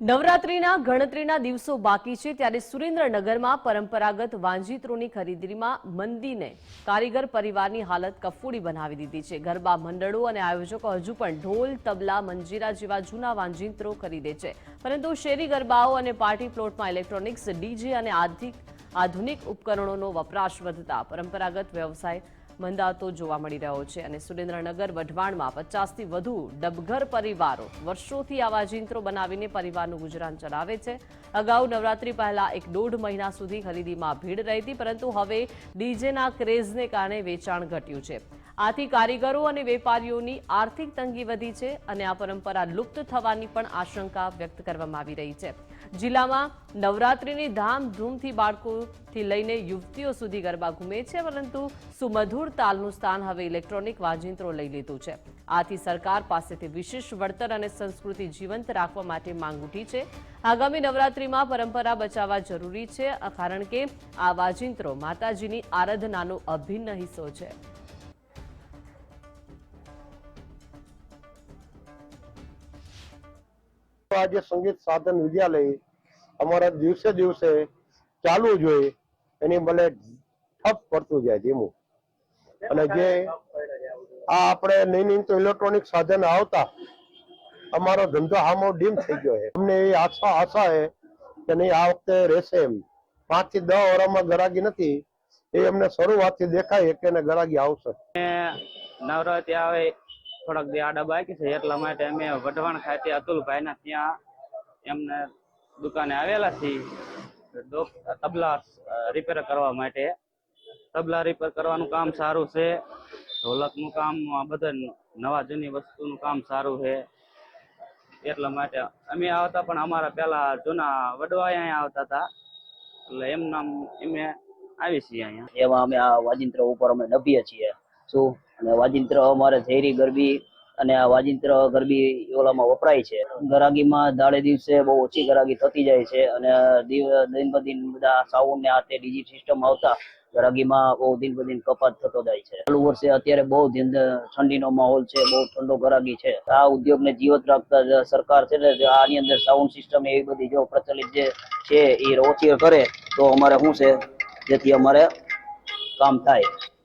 નવરાત્રીના ગણતરીના દિવસો બાકી છે ત્યારે સુરેન્દ્રનગરમાં પરંપરાગત વાંજીત્રોની ખરીદીમાં મંદીને કારીગર પરિવારની હાલત કફોડી બનાવી દીધી છે. ગરબા મંડળો અને આયોજકો હજુ પણ ઢોલ, તબલા, મંજીરા જેવા જૂના વાંજીત્રો ખરીદે છે. પરંતુ શેરી ગરબાઓ અને પાર્ટી પ્લોટમાં ઇલેક્ટ્રોનિક્સ, ડીજે અને આધુનિક ઉપકરણોનો વપરાશ વધતા પરંપરાગત વ્યવસાય મંદાતો જોવા મળી રહ્યો છે અને સુરેન્દ્રનગર, વઢવાણમાં પચાસથી વધુ ડબઘર પરિવારો વર્ષોથી આવા જિંત્રો બનાવીને પરિવારનું ગુજરાન ચલાવે છે. અગાઉ નવરાત્રી પહેલા એક દોઢ મહિના સુધી ખરીદીમાં ભીડ રહી હતી પરંતુ હવે ડીજેના ક્રેઝને કારણે વેચાણ ઘટ્યું છે. આથી કારીગરો અને વેપારીઓની આર્થિક તંગી વધી છે અને આ પરંપરા લુપ્ત થવાની પણ આશંકા વ્યક્ત કરવામાં આવી રહી છે. જિલ્લામાં નવરાત્રિની ધામધૂમથી બાળકોથી લઈને યુવતીઓ સુધી ગરબા ઘૂમે છે, પરંતુ સુમધુર તાલનું સ્થાન હવે ઇલેક્ટ્રોનિક વાજિંત્રો લઈ લીધું છે. આથી સરકાર પાસેથી વિશેષ વળતર અને સંસ્કૃતિ જીવંત રાખવા માટે માંગ ઉઠી છે. આગામી નવરાત્રિમાં પરંપરા બચાવવા જરૂરી છે, કારણ કે આ વાજિંત્રો માતાજીની આરાધનાનો અભિન્ન હિસ્સો છે. આજે સંગીત સાધન વિદ્યાલય અમારા દિવસે દિવસે ચાલુ જોઈએ એની ભલે ઠપ પડતું જાય ધીમું અને જે આ આપણે નહીં નહીં તો ઇલેક્ટ્રોનિક સાધન આવતા, અમારો ધંધો હામો ડીમ થઈ ગયો છે. અમને એ આશા આશા છે કે નહીં આ વખતે રહેશે એમ. પાંચથી દસ વર્ષમાં ગરાગી નથી, એ અમને શરૂઆતથી દેખાય કે ગરાગી આવશે. નવરાત્રી આવે થોડાક દી આડા બાકી છે એટલા માટે અમે વઢવાણ ખાતે અતુલભાઈ ના ત્યાં એમને દુકાને આવેલા છીએ. તબલા રિપેર કરવા માટે. તબલા રિપેર કરવાનું કામ સારું છે. ઢોલકનું કામ, આ બધા નવા જૂની વસ્તુનું કામ સારું છે. એટલા માટે અમે આવતા, પણ અમારા પેલા જૂના વડવા અહીંયા આવતા હતા. એટલે એમ નામ અમે આવી છીએ અહીંયા. એમાં અમે આ વાજિંત્ર ઉપર અમે નભીએ છીએ. શું? અને વાજિંત્ર અમારે ઝેરી ગરબી અને આ વાજિંત્ર ગરબી ઓલામાં વપરાય છે. ગરાગીમાં દાડે દિવસે બહુ ઓછી ગરાગી થતી જાય છે અને દિન બ દિન બધા સાઉન્ડ ને આ ડીજી સિસ્ટમ આવતા ગરાગીમાં બહુ દિન બ દિન કપાત થતો જાય છે. ચાલુ વર્ષે અત્યારે બહુ ઠંડીનો માહોલ છે, બહુ ઠંડો ગરાગી છે. આ ઉદ્યોગને જીવત રાખતા સરકાર છે ને આની અંદર સાઉન્ડ સિસ્ટમ એવી બધી જો પ્રચલિત જે છે એ ઓછી કરે તો અમારે શું છે? જેથી અમારે કામ થાય.